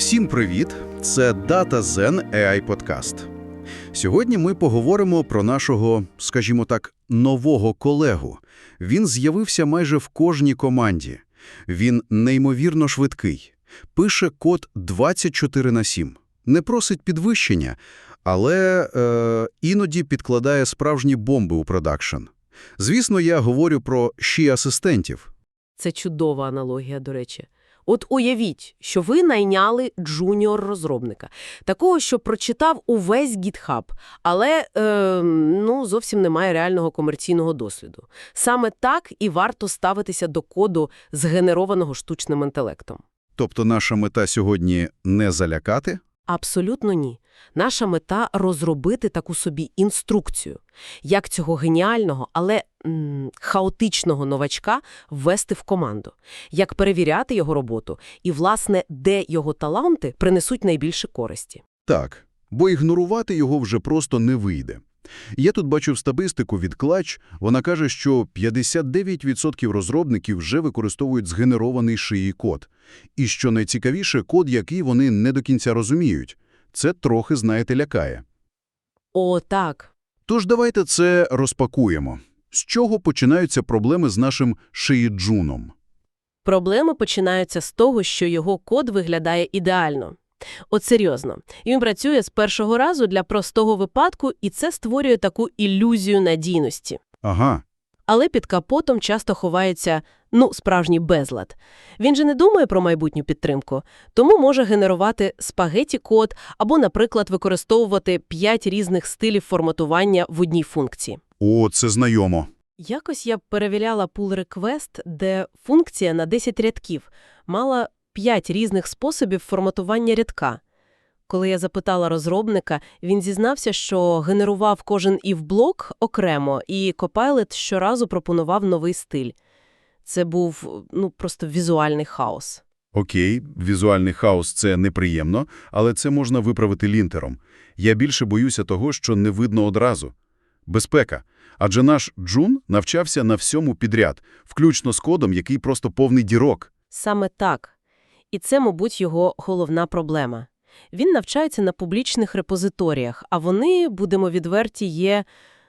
Всім привіт! Це DataZen AI Podcast. Сьогодні ми поговоримо про нашого, скажімо так, нового колегу. Він з'явився майже в кожній команді. Він неймовірно швидкий. Пише код 24 на 7. Не просить підвищення, але е, іноді підкладає справжні бомби у продакшн. Звісно, я говорю про ші-асистентів. Це чудова аналогія, до речі. От уявіть, що ви найняли джуніор-розробника, такого, що прочитав увесь GitHub, але е, ну, зовсім немає реального комерційного досвіду. Саме так і варто ставитися до коду, згенерованого штучним інтелектом. Тобто наша мета сьогодні не залякати, Абсолютно ні. Наша мета – розробити таку собі інструкцію, як цього геніального, але м, хаотичного новачка ввести в команду, як перевіряти його роботу і, власне, де його таланти принесуть найбільше користі. Так, бо ігнорувати його вже просто не вийде. Я тут бачу статистику від Clutch, вона каже, що 59% розробників вже використовують згенерований шиї код. І що найцікавіше, код, який вони не до кінця розуміють. Це трохи, знаєте, лякає. О, так. Тож давайте це розпакуємо. З чого починаються проблеми з нашим шиїджуном? Проблеми починаються з того, що його код виглядає ідеально. От серйозно. Він працює з першого разу для простого випадку, і це створює таку ілюзію надійності. Ага, Але під капотом часто ховається, ну, справжній безлад. Він же не думає про майбутню підтримку, тому може генерувати спагеті-код або, наприклад, використовувати п'ять різних стилів форматування в одній функції. о, це знайомо. Якось я перевіряла pull request, де функція на 10 рядків мала 5 різних способів форматування рядка. Коли я запитала розробника, він зізнався, що генерував кожен if-блок окремо, і Copilot щоразу пропонував новий стиль. Це був, ну, просто візуальний хаос. Окей, візуальний хаос – це неприємно, але це можна виправити лінтером. Я більше боюся того, що не видно одразу. Безпека. Адже наш Джун навчався на всьому підряд, включно з кодом, який просто повний дірок. Саме так. І це, мабуть, його головна проблема. Він навчається на публічних репозиторіях, а вони, будемо відверті, є,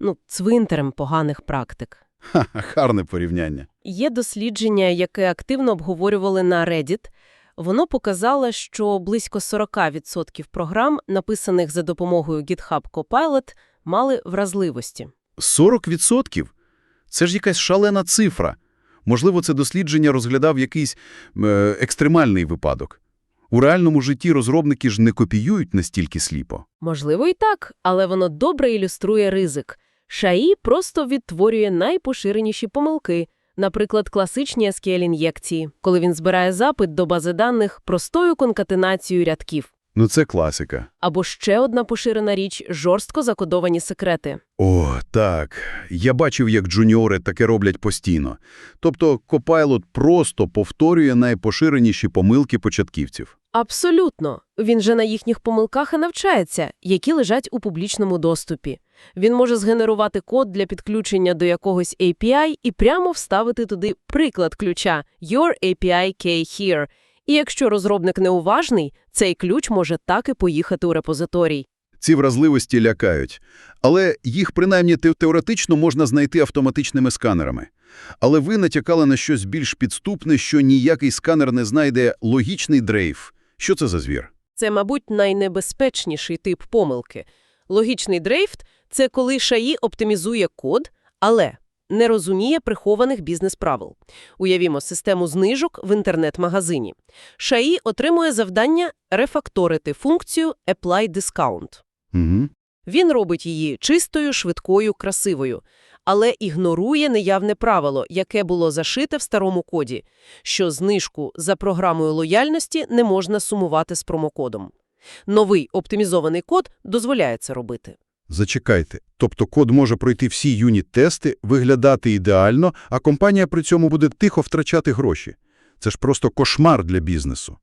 ну, цвинтарем поганих практик. Ха, гарне порівняння. Є дослідження, яке активно обговорювали на Reddit. Воно показало, що близько 40% програм, написаних за допомогою GitHub Copilot, мали вразливості. 40%? Це ж якась шалена цифра. Можливо, це дослідження розглядав якийсь е, екстремальний випадок. У реальному житті розробники ж не копіюють настільки сліпо. Можливо, і так, але воно добре ілюструє ризик. ШАІ просто відтворює найпоширеніші помилки, наприклад, класичні SQL-ін'єкції, коли він збирає запит до бази даних простою конкатенацією рядків. Ну це класика. Або ще одна поширена річ – жорстко закодовані секрети. О, так. Я бачив, як джуніори таке роблять постійно. Тобто Copilot просто повторює найпоширеніші помилки початківців. Абсолютно. Він же на їхніх помилках і навчається, які лежать у публічному доступі. Він може згенерувати код для підключення до якогось API і прямо вставити туди приклад ключа «Your API key here». І якщо розробник неуважний, цей ключ може так і поїхати у репозиторій. Ці вразливості лякають. Але їх принаймні теоретично можна знайти автоматичними сканерами. Але ви натякали на щось більш підступне, що ніякий сканер не знайде логічний дрейф. Що це за звір? Це, мабуть, найнебезпечніший тип помилки. Логічний дрейфт – це коли ШАІ оптимізує код, але не розуміє прихованих бізнес-правил. Уявімо систему знижок в інтернет-магазині. ШАІ отримує завдання рефакторити функцію Apply Discount. Угу. Він робить її чистою, швидкою, красивою, але ігнорує неявне правило, яке було зашите в старому коді, що знижку за програмою лояльності не можна сумувати з промокодом. Новий оптимізований код дозволяє це робити. Зачекайте. Тобто код може пройти всі юніт-тести, виглядати ідеально, а компанія при цьому буде тихо втрачати гроші. Це ж просто кошмар для бізнесу.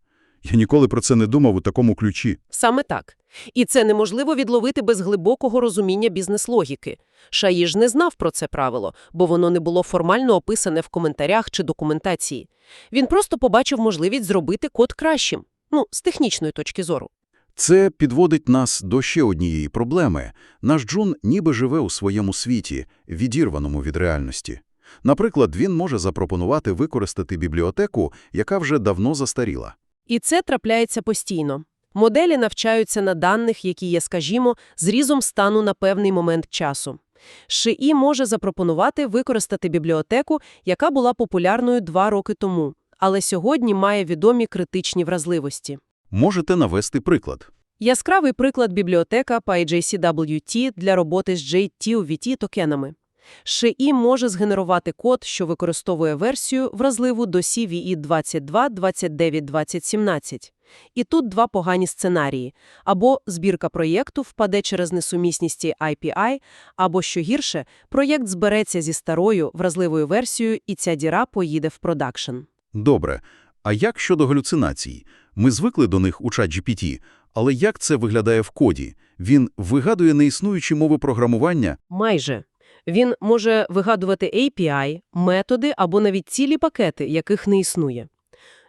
Я ніколи про це не думав у такому ключі. Саме так. І це неможливо відловити без глибокого розуміння бізнес-логіки. Шаї ж не знав про це правило, бо воно не було формально описане в коментарях чи документації. Він просто побачив можливість зробити код кращим. Ну, з технічної точки зору. Це підводить нас до ще однієї проблеми. Наш Джун ніби живе у своєму світі, відірваному від реальності. Наприклад, він може запропонувати використати бібліотеку, яка вже давно застаріла. І це трапляється постійно. Моделі навчаються на даних, які є, скажімо, зрізом стану на певний момент часу. ШИІ може запропонувати використати бібліотеку, яка була популярною два роки тому, але сьогодні має відомі критичні вразливості. Можете навести приклад. Яскравий приклад бібліотека PyJCWT для роботи з JTUVT токенами. ШИІ може згенерувати код, що використовує версію вразливу до CVE 22.29.2017. І тут два погані сценарії. Або збірка проєкту впаде через несумісність IPI, або, що гірше, проєкт збереться зі старою вразливою версією, і ця діра поїде в продакшн. Добре. А як щодо галюцинацій? Ми звикли до них у ChatGPT, але як це виглядає в коді? Він вигадує неіснуючі мови програмування? Майже. Він може вигадувати API, методи або навіть цілі пакети, яких не існує.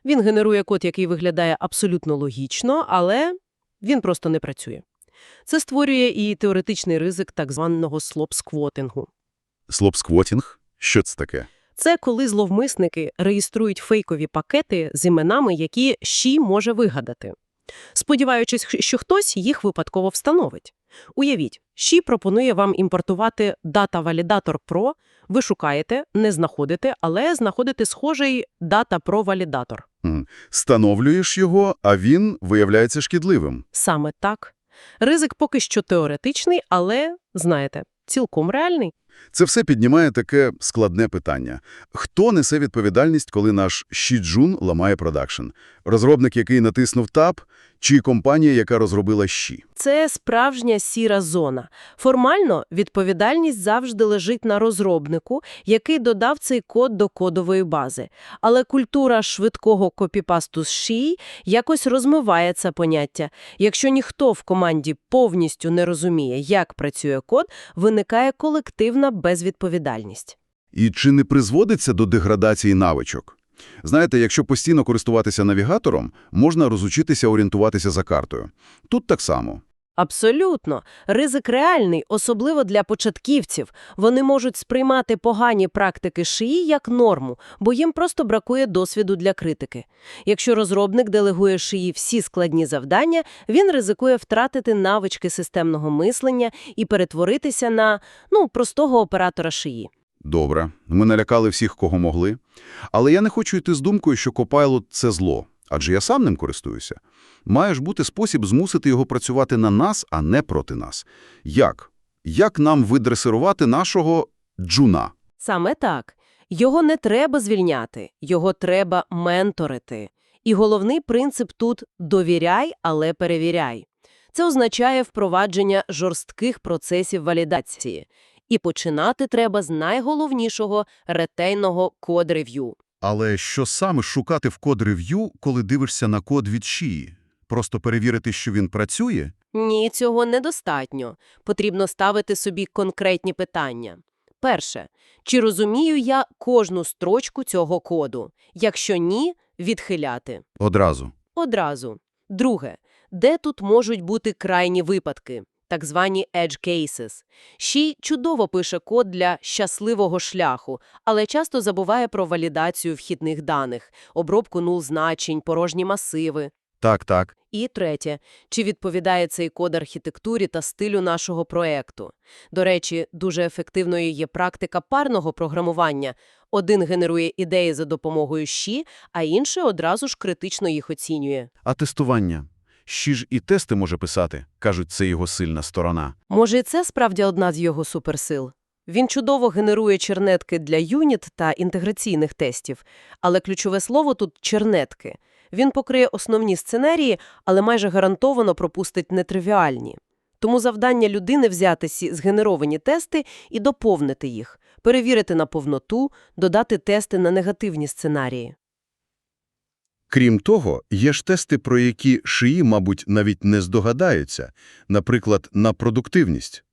Він генерує код, який виглядає абсолютно логічно, але він просто не працює. Це створює і теоретичний ризик так званого слоп-сквотингу. Слопсквотінг? Що це таке? Це коли зловмисники реєструють фейкові пакети з іменами, які ЩІ може вигадати, сподіваючись, що хтось їх випадково встановить. Уявіть, ЩІ пропонує вам імпортувати Data Validator Pro, ви шукаєте, не знаходите, але знаходите схожий Data Pro Validator. Становлюєш його, а він виявляється шкідливим. Саме так. Ризик поки що теоретичний, але, знаєте, цілком реальний. Це все піднімає таке складне питання. Хто несе відповідальність, коли наш Шіджун ламає продакшн? Розробник, який натиснув таб, чи компанія, яка розробила Ші? Це справжня сіра зона. Формально відповідальність завжди лежить на розробнику, який додав цей код до кодової бази. Але культура швидкого копіпасту з шиї якось розмиває це поняття. Якщо ніхто в команді повністю не розуміє, як працює код, виникає колективна безвідповідальність. І чи не призводиться до деградації навичок? Знаєте, якщо постійно користуватися навігатором, можна розучитися орієнтуватися за картою. Тут так само. Абсолютно. Ризик реальний, особливо для початківців. Вони можуть сприймати погані практики шиї як норму, бо їм просто бракує досвіду для критики. Якщо розробник делегує шиї всі складні завдання, він ризикує втратити навички системного мислення і перетворитися на, ну, простого оператора шиї. Добре, ми налякали всіх, кого могли. Але я не хочу йти з думкою, що Copilot – це зло. Адже я сам ним користуюся. Має ж бути спосіб змусити його працювати на нас, а не проти нас. Як? Як нам видресирувати нашого джуна? Саме так. Його не треба звільняти, його треба менторити. І головний принцип тут – довіряй, але перевіряй. Це означає впровадження жорстких процесів валідації. І починати треба з найголовнішого – ретейного код-рев'ю. Але що саме шукати в код-рев'ю, коли дивишся на код від шиї? Просто перевірити, що він працює? Ні, цього недостатньо. Потрібно ставити собі конкретні питання. Перше. Чи розумію я кожну строчку цього коду? Якщо ні, відхиляти. Одразу. Одразу. Друге. Де тут можуть бути крайні випадки? Так звані edge cases. Ші чудово пише код для щасливого шляху, але часто забуває про валідацію вхідних даних, обробку нул значень, порожні масиви. Так, так. І третє, чи відповідає цей код архітектурі та стилю нашого проекту. До речі, дуже ефективною є практика парного програмування. Один генерує ідеї за допомогою щі, а інший одразу ж критично їх оцінює. А тестування? Ще ж і тести може писати. Кажуть, це його сильна сторона. Може, і це справді одна з його суперсил? Він чудово генерує чернетки для юніт та інтеграційних тестів, але ключове слово тут – чернетки. Він покриє основні сценарії, але майже гарантовано пропустить нетривіальні. Тому завдання людини взяти сі згенеровані тести і доповнити їх, перевірити на повноту, додати тести на негативні сценарії. Крім того, є ж тести, про які шиї, мабуть, навіть не здогадаються, наприклад, на продуктивність.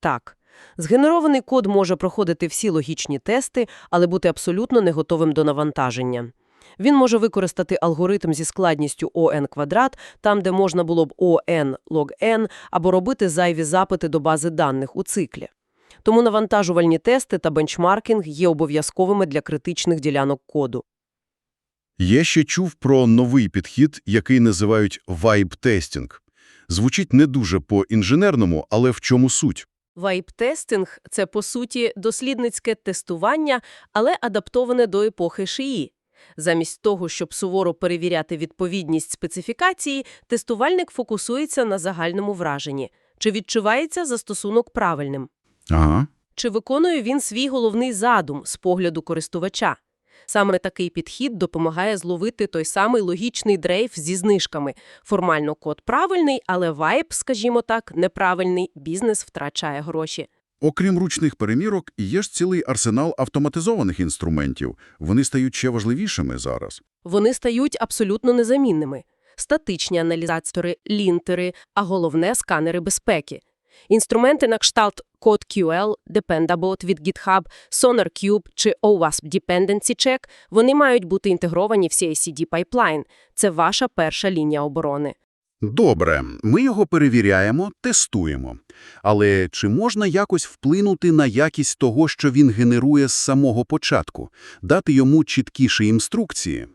Так, згенерований код може проходити всі логічні тести, але бути абсолютно не готовим до навантаження. Він може використати алгоритм зі складністю ОН квадрат, там, де можна було б ОН лог N, або робити зайві запити до бази даних у циклі. Тому навантажувальні тести та бенчмаркінг є обов'язковими для критичних ділянок коду. Я ще чув про новий підхід, який називають вайб-тестінг. Звучить не дуже по-інженерному, але в чому суть? Вайб-тестинг – це, по суті, дослідницьке тестування, але адаптоване до епохи шиї. Замість того, щоб суворо перевіряти відповідність специфікації, тестувальник фокусується на загальному враженні. Чи відчувається застосунок правильним? Ага. Чи виконує він свій головний задум з погляду користувача? Саме такий підхід допомагає зловити той самий логічний дрейф зі знижками. Формально код правильний, але вайб, скажімо так, неправильний, бізнес втрачає гроші. Окрім ручних перемірок, є ж цілий арсенал автоматизованих інструментів. Вони стають ще важливішими зараз. Вони стають абсолютно незамінними. Статичні аналізатори, лінтери, а головне – сканери безпеки. Інструменти на кшталт CodeQL, Dependabot від GitHub, SonarCube чи OWASP Dependency Check – вони мають бути інтегровані в CI/CD пайплайн. Це ваша перша лінія оборони. Добре, ми його перевіряємо, тестуємо. Але чи можна якось вплинути на якість того, що він генерує з самого початку? Дати йому чіткіші інструкції?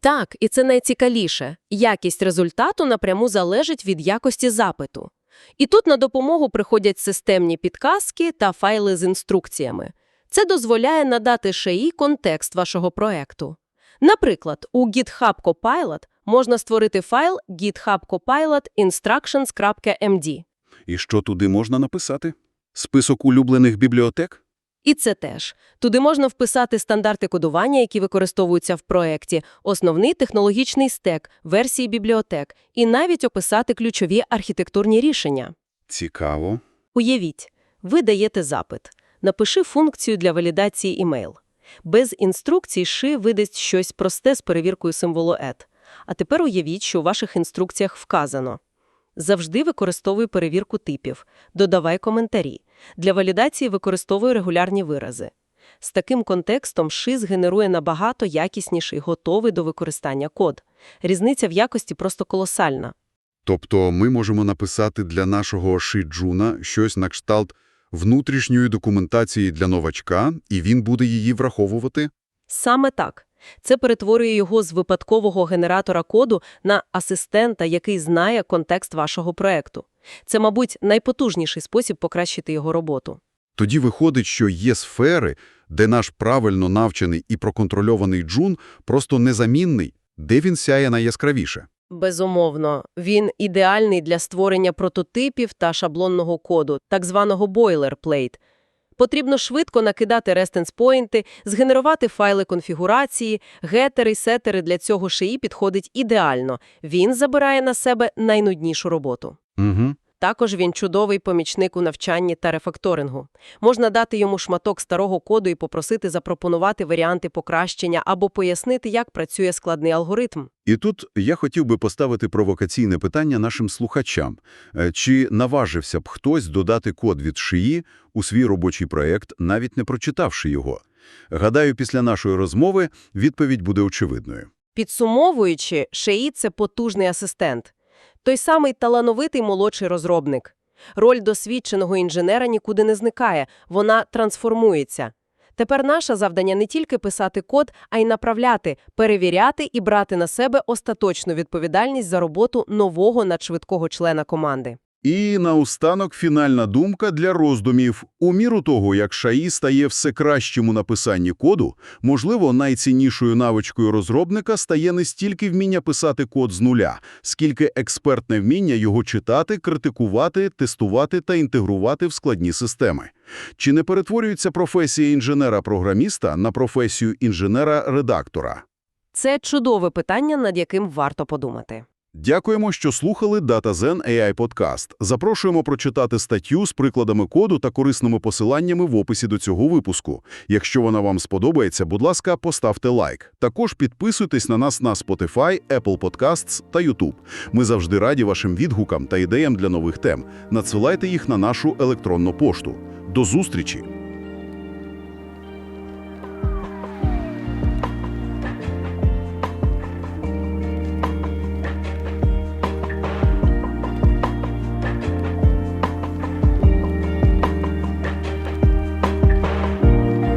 Так, і це найцікавіше. Якість результату напряму залежить від якості запиту. І тут на допомогу приходять системні підказки та файли з інструкціями. Це дозволяє надати шиї контекст вашого проекту. Наприклад, у GitHub Copilot можна створити файл GitHub Copilot instructions.md. І що туди можна написати? Список улюблених бібліотек? І це теж. Туди можна вписати стандарти кодування, які використовуються в проєкті, основний технологічний стек, версії бібліотек, і навіть описати ключові архітектурні рішення. Цікаво. Уявіть, ви даєте запит. Напиши функцію для валідації імейл. Без інструкцій ши видасть щось просте з перевіркою символу «et». А тепер уявіть, що у ваших інструкціях вказано. Завжди використовуй перевірку типів, додавай коментарі. Для валідації використовуй регулярні вирази. З таким контекстом ши згенерує набагато якісніший, готовий до використання код. Різниця в якості просто колосальна. Тобто ми можемо написати для нашого Шиджуна щось на кшталт внутрішньої документації для новачка, і він буде її враховувати? Саме так. Це перетворює його з випадкового генератора коду на асистента, який знає контекст вашого проекту. Це, мабуть, найпотужніший спосіб покращити його роботу. Тоді виходить, що є сфери, де наш правильно навчений і проконтрольований джун просто незамінний, де він сяє найяскравіше. Безумовно, він ідеальний для створення прототипів та шаблонного коду, так званого boilerplate. Потрібно швидко накидати рестенс-поінти, згенерувати файли конфігурації, гетери сетери для цього шиї підходить ідеально. Він забирає на себе найнуднішу роботу. Угу. Також він чудовий помічник у навчанні та рефакторингу. Можна дати йому шматок старого коду і попросити запропонувати варіанти покращення або пояснити, як працює складний алгоритм. І тут я хотів би поставити провокаційне питання нашим слухачам. Е, Чи наважився б хтось додати код від шиї у свій робочий проєкт, навіть не прочитавши його? Гадаю, після нашої розмови відповідь буде очевидною. Підсумовуючи, Шеї – це потужний асистент. Той самий талановитий молодший розробник. Роль досвідченого інженера нікуди не зникає, вона трансформується. Тепер наше завдання не тільки писати код, а й направляти, перевіряти і брати на себе остаточну відповідальність за роботу нового надшвидкого члена команди. І наостанок фінальна думка для роздумів. У міру того, як ШАІ стає все кращим у написанні коду, можливо, найціннішою навичкою розробника стає не стільки вміння писати код з нуля, скільки експертне вміння його читати, критикувати, тестувати та інтегрувати в складні системи. Чи не перетворюється професія інженера-програміста на професію інженера-редактора? Це чудове питання, над яким варто подумати. Дякуємо, що слухали DataZen AI Podcast. Запрошуємо прочитати статтю з прикладами коду та корисними посиланнями в описі до цього випуску. Якщо вона вам сподобається, будь ласка, поставте лайк. Також підписуйтесь на нас на Spotify, Apple Podcasts та YouTube. Ми завжди раді вашим відгукам та ідеям для нових тем. Надсилайте їх на нашу електронну пошту. До зустрічі!